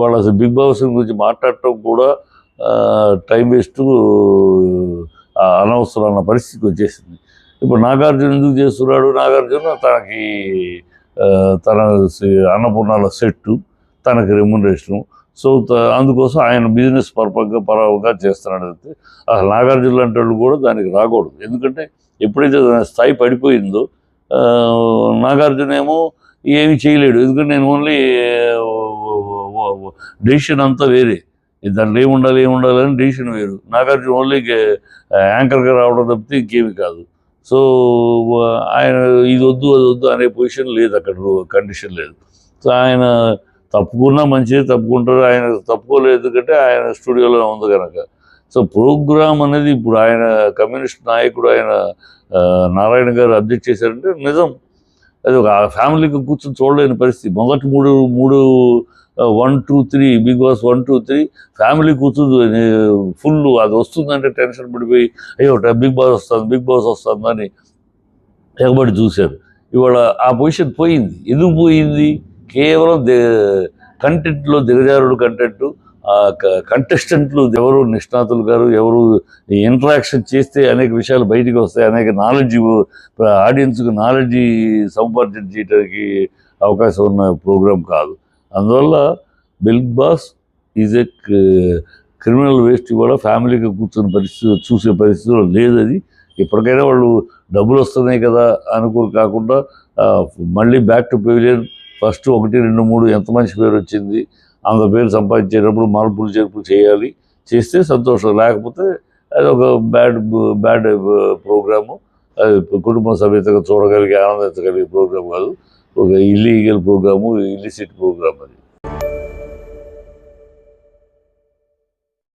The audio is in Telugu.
వాళ్ళు అసలు బిగ్ బాస్ గురించి మాట్లాడటం కూడా టైం వేస్ట్ అనవసరం అన్న పరిస్థితికి వచ్చేసింది. ఇప్పుడు నాగార్జున ఎందుకు చేస్తున్నాడు? నాగార్జున తనకి తన అన్నపూర్ణాల సెట్టు తనకి రెమ్యునరేషను. సో అందుకోసం ఆయన బిజినెస్ పర్పస్గా పరంగా చేస్తున్నాడు అయితే అసలు నాగార్జున లాంటి వాళ్ళు కూడా దానికి రాకూడదు. ఎందుకంటే ఎప్పుడైతే దాని స్థాయి పడిపోయిందో నాగార్జున ఏమో ఏమి చేయలేడు. ఎందుకంటే నేను ఓన్లీ డెసిషన్ అంతా వేరే. దాంట్లో ఏముండాలి ఉండాలి అని డెసిషన్ వేరు. నాగార్జున ఓన్లీ యాంకర్గా రావడం తప్పితే ఇంకేమి కాదు. సో ఆయన ఇది వద్దు అది వద్దు అనే పొజిషన్ లేదు అక్కడ కండిషన్ లేదు. సో ఆయన తప్పుకున్నా మంచిదే తప్పుకుంటారు. ఆయన తప్పుకోలేదు ఎందుకంటే ఆయన స్టూడియోలో ఉంది కనుక సో ప్రోగ్రామ్ అనేది ఇప్పుడు ఆయన కమ్యూనిస్ట్ నాయకుడు ఆయన నారాయణ గారు అబ్జెక్ట్ చేశారంటే నిజం. అది ఒక ఫ్యామిలీకి కూర్చొని చూడలేని పరిస్థితి. మొదటి మూడు మూడు one two three Bigg Boss one two three family కూర్చుంది ఫుల్ అది వస్తుందంటే టెన్షన్ పడిపోయి అయ్యో బిగ్ బాస్ వస్తుంది బిగ్ బాస్ వస్తుందని ఎగబడి చూశారు. ఇవాళ ఆ పొజిషన్ పోయింది. ఎందుకు పోయింది? కేవలం కంటెంట్లో దిగజారుడు కంటెంట్ కంటెస్టెంట్లు ఎవరు? నిష్ణాతులు గారు ఎవరు ఇంటరాక్షన్ చేస్తే అనేక విషయాలు బయటికి వస్తాయి అనేక నాలెడ్జ్ ఆడియన్స్కి నాలెడ్జ్ సంపాదించడానికి అవకాశం ఉన్న ప్రోగ్రాం కాదు. అందువల్ల Bigg Boss is a criminal waste కూడా ఫ్యామిలీకి కూర్చున్న పరిస్థితి చూసే పరిస్థితిలో లేదు అది ఇప్పటికైనా వాళ్ళు డబ్బులు వస్తున్నాయి కదా అనుకో కాకుండా మళ్ళీ బ్యాక్ టు పెవిలియన్ ఫస్ట్ ఒకటి రెండు మూడు ఎంత మంచి పేరు వచ్చింది అంత పేరు సంపాదించేటప్పుడు మార్పులు చేర్పులు చేయాలి. చేస్తే సంతోషం. లేకపోతే అది ఒక బ్యాడ్ బ్యాడ్ ప్రోగ్రాము. అది కుటుంబ సమేతంగా చూడగలిగే ఆనందించగలిగే ప్రోగ్రాం కాదు. ఒక ఇల్లీగల్ ప్రోగ్రాము ఇల్లిసిట్ ప్రోగ్రామ్ అది